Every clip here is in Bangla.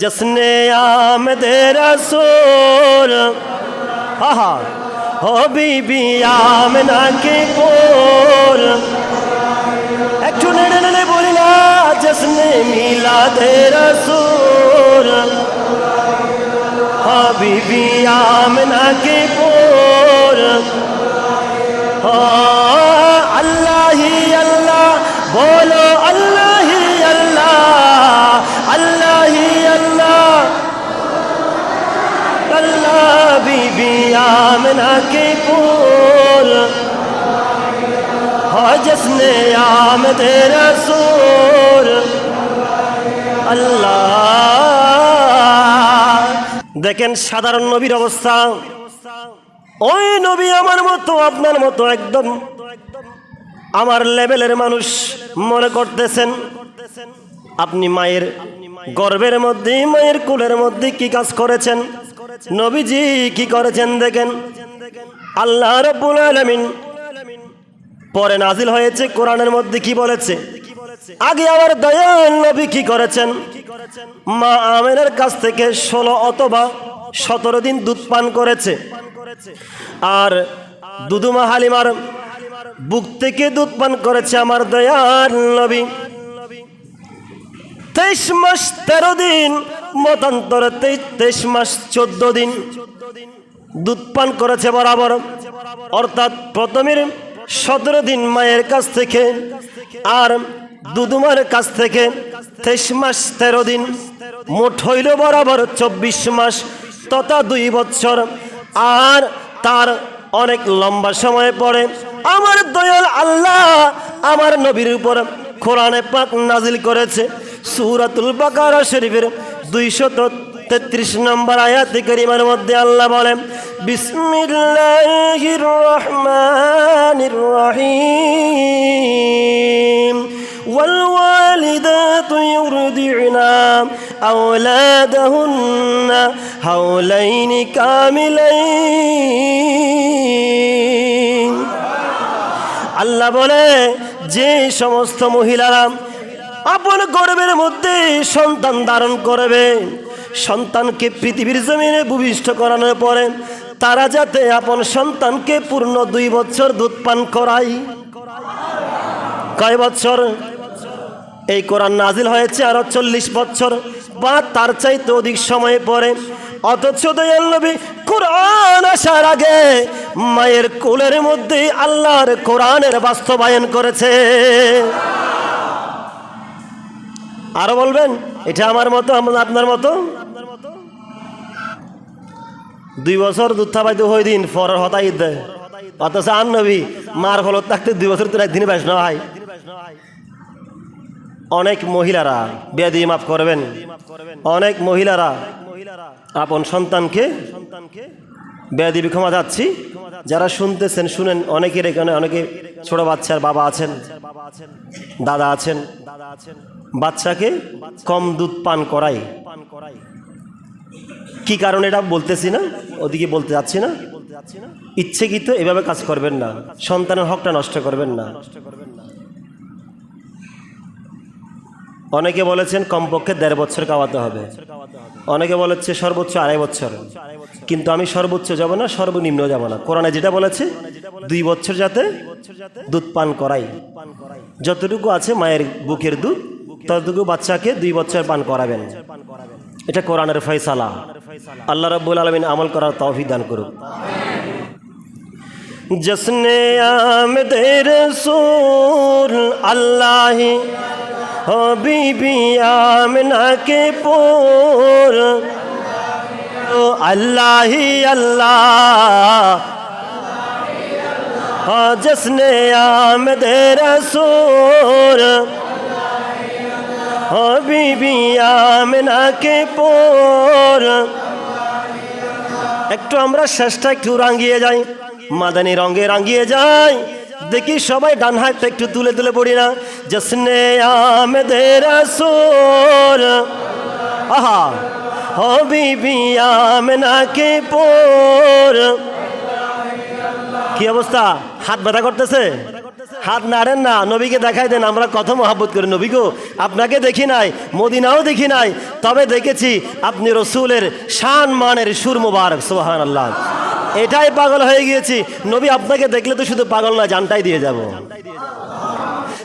জসনে আমদে রসুল আহা ও বিবি আমনা কে কোল একটু নেড়ে নেড়ে বলি না জসনে মিলাদে রসুল হাবিবি আমনা কে কোল কোল হজসনে আমদ রসুল আল্লাহ দেখেন সাধারণ নবীর অবস্থা ওই নবী আমার মতো, আপনার মতো একদম আমার লেভেলের মানুষ মনে করতেছেন। আপনি মায়ের গর্ভের মধ্যে মায়ের কুলের মধ্যে কি কাজ করেছেন? নবীজি কি করেছেন, দেখেন। আল্লাহ রব্বুল পরে নাজিল হয়েছে, কোরআনের মধ্যে কি বলেছে? আগে আমার দয়াল নবী কি করেছেন? মা আমেনের কাছ থেকে ষোলো অথবা সতেরো দিন দুধ পান করেছে। আর দুদুমা হালিমার বুক থেকে দুধ পান করেছে আমার দয়াল নবী। তেইশ মাস তেরো দিন, মতান্তরে তেইশ মাস চোদ্দ দিন চোদ্দ দিন। দুধ পান করেছে বরাবর। অর্থাৎ প্রথমের সতেরো দিন মায়ের কাছ থেকে আর দুদুমার কাছ থেকে তেইশ মাস তেরো দিন মোট হইল বরাবর চব্বিশ মাস তথা দুই বছর। আর তার অনেক লম্বা সময় পরে আমার দয়াল আল্লাহ আমার নবীর উপর কোরআনে পাক নাজিল করেছে। সুরাতুল বাকারা শরীফের দুইশত তেত্রিশ নম্বর আয়াত করিমার মধ্যে আল্লাহ বলেন বিসমিল্লাহির রহমানির রহিম والوالدات يرضعن أولادهن حولين كاملين আল্লাহ বলে যে সমস্ত মহিলারা আপন গর্বের মধ্যে সন্তান ধারণ করবে সন্তানকে পৃথিবীর জমিনে ভূমিষ্ঠ করানোর পরে তারা যাতে আপন সন্তানকে পূর্ণ দুই বছর দুধ পান করাই কয় বছর? এই কোরআন নাজিল হয়েছে আরও চল্লিশ বছর বা তার চাইতে অধিক সময় পরে। অথচ দয়াল কোরআন আসার আগে মায়ের কোলের মধ্যে আল্লাহর কোরআনের বাস্তবায়ন করেছে। আরও বলবেন? এটা আমার মতো, আপনার মতো? দুই বছর দুধ থাবাইতে হই দিন পরের হতাই দেয় অথচ আন নবী, মার ফলত থাকতে দুই বছর তোর একদিনে বেশ হয় অনেক মহিলারা বেদি মাফ করবেন। অনেক মহিলারা আপন সন্তানকে বেদি ক্ষমা যাচ্ছি যারা শুনতেছেন, শুনেন, অনেকের এখানে অনেকে ছোট বাচ্চার বাবা আছেন, দাদা আছেন, বাচ্চাকে কম দুধ পান করাই। কি কারণে এটা বলতেছি না? ওদিকে বলতে যাচ্ছি না? ইচ্ছেকৃত এভাবে কাজ করবেন না। সন্তানের হকটা নষ্ট করবেন না। অনেকে বলেছেন কমপক্ষে দেড় বছর খাওয়াতে হবে। অনেকে বলেছে সর্বোচ্চ আড়াই বছর। কিন্তু আমি সর্বোচ্চ যাব না, সর্বনিম্ন যাব না। কোরআনে যেটা বলেছে, দুই বছর যাতে দুধ পান করাই। যতটুকু আছে মায়ের বুকের দুধ, ততটুকু বাচ্চাকে দুই বছর পান করাবেন। এটা কোরআনের ফয়সালা। আল্লাহ রাব্বুল আলমিন আমল করার তৌফিক দান করুক। জসনে আমদের সুর আল্লাহ হবিবি আমনা কে পোর। আল্লাহ আল্লাহ জসনে আমদের সুর। হবিবি আমনা কে পোর। একটু আমরা শেষটা একটু রাঙ্গিয়ে যাই। মাদানি রঙে রাঙ্গিয়ে যাই। দেখি সবাই ডান হাতটা একটু তুলে তুলে পড়ি না। জসনে আমেদের সোর। আহা। হবিবি আমেনাকে পোর। কি অবস্থা? হাত ব্যথা করতেছে? হাত নাড়েন না, নবীকে দেখাই দেন, আমরা কত মহাব্বত করি। নবী গো, আপনাকে দেখি নাই, মদিনাও দেখি নাই, তবে দেখেছি আপনি রসুলের শান মানের সুর মুবারক সোহান আল্লাহ এটাই পাগল হয়ে গিয়েছি। নবী আপনাকে দেখলে তো শুধু পাগল না জানটাই দিয়ে যাব।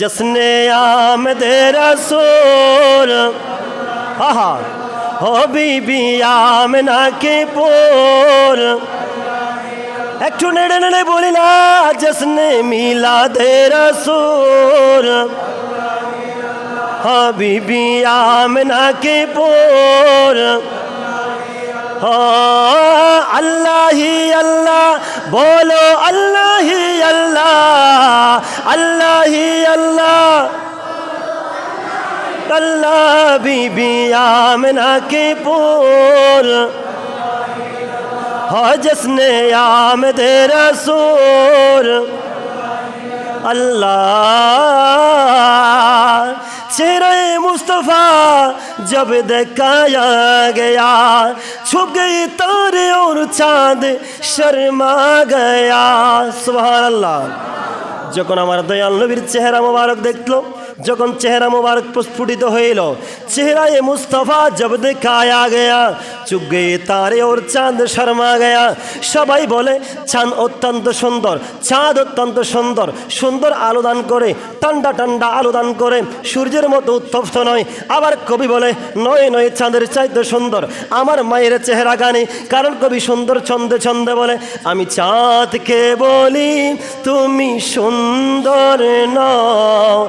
জসনে আমদে রসুল, আহা, ও বিবি আমনা কে পোর। একটু নেড়ে নেড়ে বলি না, জসনে মিলা দে রসুল। হাবিবি আমনা কে পোর। আল্লাহ আল্লাহ, বলো আল্লাহ আল্লাহ আল্লাহ আল্লাহ। আল্লাহ বিবি আমনা কে পোর হজসনে আমদ রসুল अल्लाह चेहरे मुस्तफ़ा जब दिखाया गया छुप गई तारे और चांद शर्मा गया सुबह अल्लाह যখন আমার দয়াল নবীর চেহারা মোবারক দেখলো যখন চেহারা মোবারক প্রস্ফুটিত হইল, চেহারায় মুস্তফা জব দেখায়া গেয়া। চুপ গয়ে তারে ওর চাঁদ শর্মা গয়া। সবাই বলে, চাঁদ অত্যন্ত সুন্দর, চাঁদ অত্যন্ত সুন্দর সুন্দর আলো দান করে, ঠান্ডা ঠান্ডা আলো দান করে, সূর্যের মতো উত্তপ্ত নয়। আবার কবি বলে, নয় নয় চাঁদের চাইতে সুন্দর, আমার মায়ের চেহারা গানে, কারণ কবি সুন্দর ছন্দে ছন্দে বলে, আমি চাঁদকে বলি, তুমি সুন্দর নও।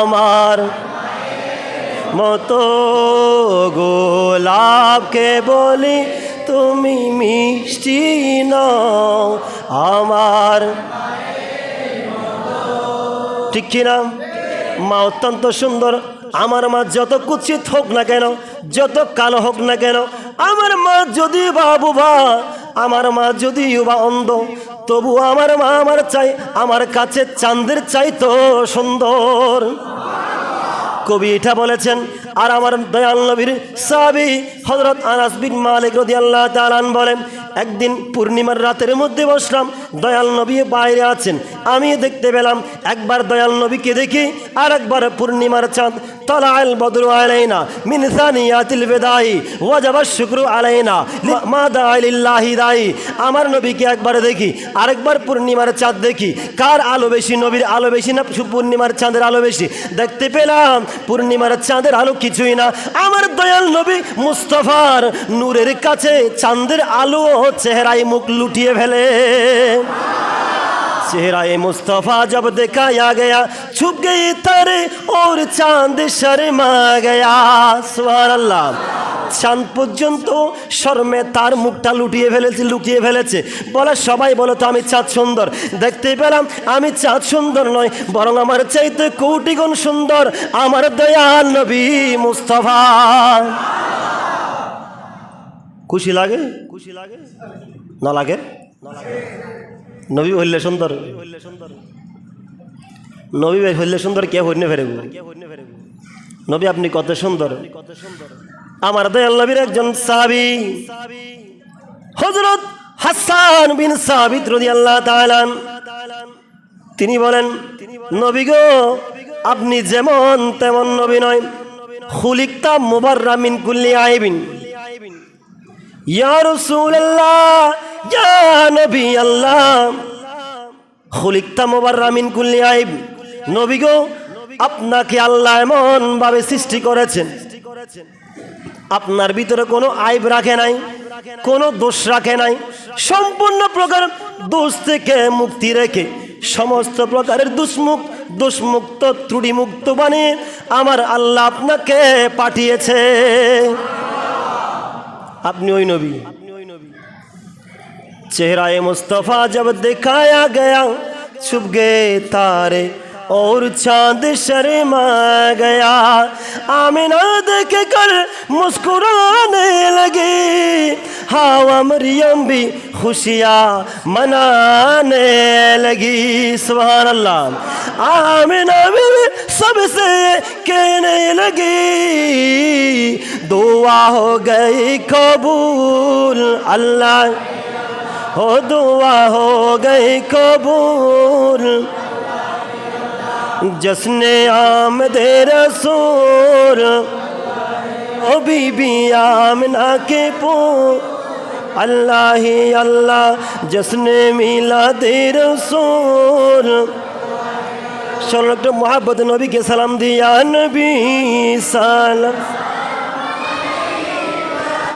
আমার মতো গোলাপকে বলি তুমি মিষ্টি নও আমার। ঠিক কি কিনা মা অত্যন্ত সুন্দর। আমার মা যত কুচিত হোক না কেন, যত কালো হোক না কেন, আমার মা যদি বাবু বা, আমার মা যদিও বা অন্ধ তবু আমার মা আমার চাই, আমার কাছে চাঁদের চাই তো সুন্দর। কবি এটা বলেছেন, আর আমার দয়াল নবীর সাবি হজরত আনাস বিন মালিক রদি আল্লাহ বলেন একদিন পূর্ণিমার রাতের মধ্যে বসলাম, দয়াল নবী বাইরে আছেন। আমি দেখতে পেলাম, একবার দয়াল নবীকে দেখি আর একবার পূর্ণিমার চাঁদ। তলা আল বদরু আলাইনা, মিন সানিয়াতিল বেদাই, ওয়াজাবা শুক্রু আলাইনা, মা দাইলিল্লাহি দাই। আমার নবীকে একবার দেখি, আরেকবার পূর্ণিমার চাঁদ দেখি। কার আলো বেশি, নবীর আলো বেশি না পূর্ণিমার চাঁদের আলো বেশি? দেখতে পেলাম, পূর্ণিমার চাঁদের আলো কিছুই না। আমার দয়াল নবী মুস্তফার নূরের কাছে চাঁদের আলো চেহারায় মুখ লুটিয়ে ফেলে चेहराए मुस्तफ़ा जब दिखाया गया छुप गई तारे और चांद शर्मा गया सुभान अल्लाह চাঁদ পর্যন্ত শর্মে তার মুখটা লুটিয়ে ফেলেছে লুকিয়ে ফেলেছে বলে সবাই বলো তো আমি চাঁদ সুন্দর দেখতে পেলাম আমি চাঁদ সুন্দর নয় বরং আমার চাইতে কৌটিগুণ সুন্দর আমার দয়াল নবী মুস্তফা খুশি লাগে? খুশি লাগে? না লাগে? নবী হইলে সুন্দর। নবী ভাই হইলে সুন্দর, কে হইনে ফেরেব নবী, আপনি কত সুন্দর। কত সুন্দর আমার দয়াল নবীর একজন সাহাবি হজরত হাসান বিন সাবিত রদি আল্লাহ তিনি বলেন, নবী গো, আপনি যেমন তেমন নবী নয়। খুলিকতা মুবাররা মিন কুল্লি আইবিন। ইয়া রাসূলুল্লাহ, ইয়া নবী আল্লাহ। খুলিকতা মুবাররা মিন কুল্লি আইব নবী গো, আপনাকে আল্লাহ এমন ভাবে সৃষ্টি করেছেন। আপনার ভিতরে কোনো আইব রাখে নাই, কোনো দোষ রাখে নাই। সম্পূর্ণ প্রকার দোষ থেকে মুক্তি রেখে সমস্ত প্রকারের দুষ্মুখ, দোষমুক্ত, ত্রুটিমুক্ত বানিয়ে আমার আল্লাহ আপনাকে পাঠিয়েছে। আপনি ওই নবী चेहरा मुस्तफ़ा जब दिखाया गया छुप गए तारे और चांद शर्मा गया आमिना देख कर मुस्कुराने लगी हावा मरियम भी खुशियाँ मनाने लगी सुबहान अल्लाह आमिना भी सबसे कहने लगी, दुआ हो गई कबूल, अल्लाह। हो दुआ हो गई कबूल जश्न आमद रसूर ओ बीबी आमना के पो अल्लाह ही अल्लाह जश्न मिला दे रसूर চলো একটা মহাব্বত নবীকে সালাম দিয়া নবী সালাম